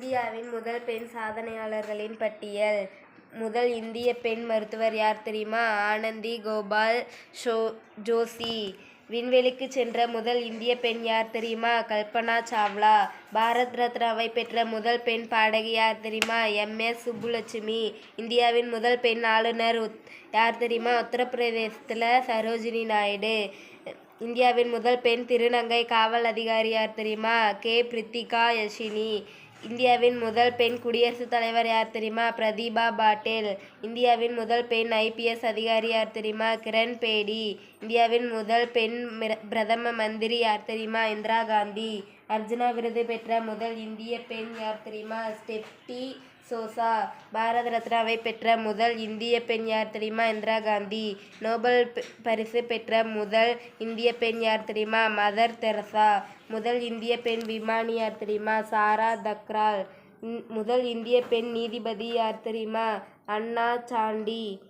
இந்தியாவின் முதல் பெண் சாதனையாளர்களின் பட்டியல். முதல் இந்திய பெண் மருத்துவர் யார் தெரியுமா? ஆனந்தி கோபால் ஷோ ஜோஷி. விண்வெளிக்கு சென்ற முதல் இந்திய பெண் யார் தெரியுமா? கல்பனா சாவ்லா. பாரத் ரத்னாவை பெற்ற முதல் பெண் பாடகி யார் தெரியுமா? எம்எஸ் சுப்புலட்சுமி. இந்தியாவின் முதல் பெண் ஆளுநர் உத்- யார் தெரியுமா? உத்தரப்பிரதேசத்தில் சரோஜினி நாயுடு. இந்தியாவின் முதல் பெண் திருநங்கை காவல் அதிகாரி யார் தெரியுமா? கே. பிரித்திகா யஷினி. இந்தியாவின் முதல் பெண் குடியரசுத் தலைவர் யார் தெரியுமா? பிரதீபா பாட்டேல். இந்தியாவின் முதல் பெண் ஐபிஎஸ் அதிகாரி யார் தெரியுமா? கிரண் பேடி. இந்தியாவின் முதல் பெண் மிர- பிரதம மந்திரி யார் தெரியுமா? இந்திரா காந்தி. அர்ஜுனா விருது பெற்ற முதல் இந்திய பெண் யார் தெரியுமா? ஸ்டெப்டி சோசா பாரத ரத்னாவை பெற்ற முதல் இந்திய பெண் யார் தெரியுமா? இந்திரா காந்தி. நோபல் பரிசு பெற்ற முதல் இந்திய பெண் யார் தெரியுமா? Mother Teresa. முதல் இந்திய பெண் விமானி யார் தெரியுமா? சாரா தக்ரால். முதல் இந்திய பெண் நீதிபதி யார் தெரியுமா? அண்ணா சாண்டி.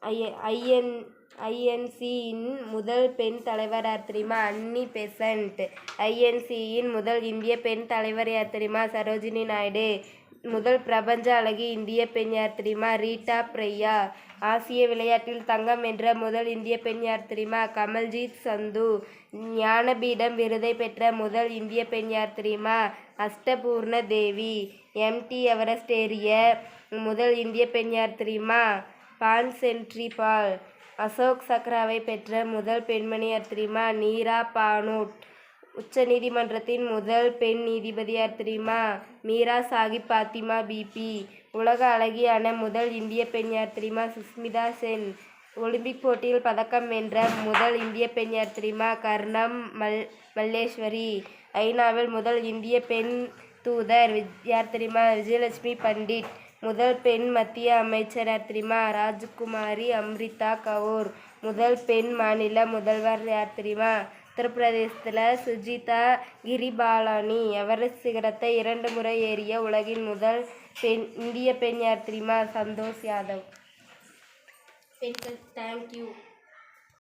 ஐ- ஐயன் ஐஎன்சியின் முதல் பெண் தலைவர் யார் தெரியுமா? அன்னி பெசன்ட். ஐஎன்சியின் முதல் இந்திய பெண் தலைவர் யார் தெரியுமா? சரோஜினி நாயுடு. முதல் பிரபஞ்ச அழகி இந்திய பெண் யார் தெரியுமா? ரீட்டா பிரையா. ஆசிய விளையாட்டில் தங்கம் வென்ற முதல் இந்திய பெண் யார் தெரியுமா? கமல்ஜீத் சந்து. ஞானபீடம் விருதை பெற்ற முதல் இந்திய பெண் யார் தெரியுமா? அஷ்டபூர்ண தேவி. எம்டி எவரெஸ்ட் ஏறிய முதல் இந்திய பெண் யார் தெரியுமா? பான்சென்ட்ரி பால் அசோக் சக்ராவை பெற்ற முதல் பெண்மணி யார் தெரியுமா நீரா பானோட். உச்ச நீதிமன்றத்தின் முதல் பெண் நீதிபதி யார் தெரியுமா மீரா சாஹிப் பாத்திமா பிபி உலக அழகியான முதல் இந்திய பெண் யார் தெரியுமா சுஸ்மிதா சென். ஒலிம்பிக் போட்டியில் பதக்கம் வென்ற முதல் இந்திய பெண் யார் தெரியுமா கர்ணம் மல் மல்லேஸ்வரி. ஐநாவில் முதல் இந்திய பெண் தூதர் வி- யார் தெரியுமா விஜயலட்சுமி பண்டிட். முதல் பெண் மத்திய அமைச்சர் யார் தெரியுமா ராஜ்குமாரி அம்ரிதா கவுர் முதல் பெண் மாநில முதல்வர் யார் தெரியுமா? உத்தரப்பிரதேசத்தில் சுஜிதா கிரிபாலானி. எவரெஸ்ட் சிகரத்தை இரண்டு முறை ஏறிய உலகின் முதல் பெண் இந்திய பெண் யார் தெரியுமா? சந்தோஷ் யாதவ். பெண்கள் தேங்க்யூ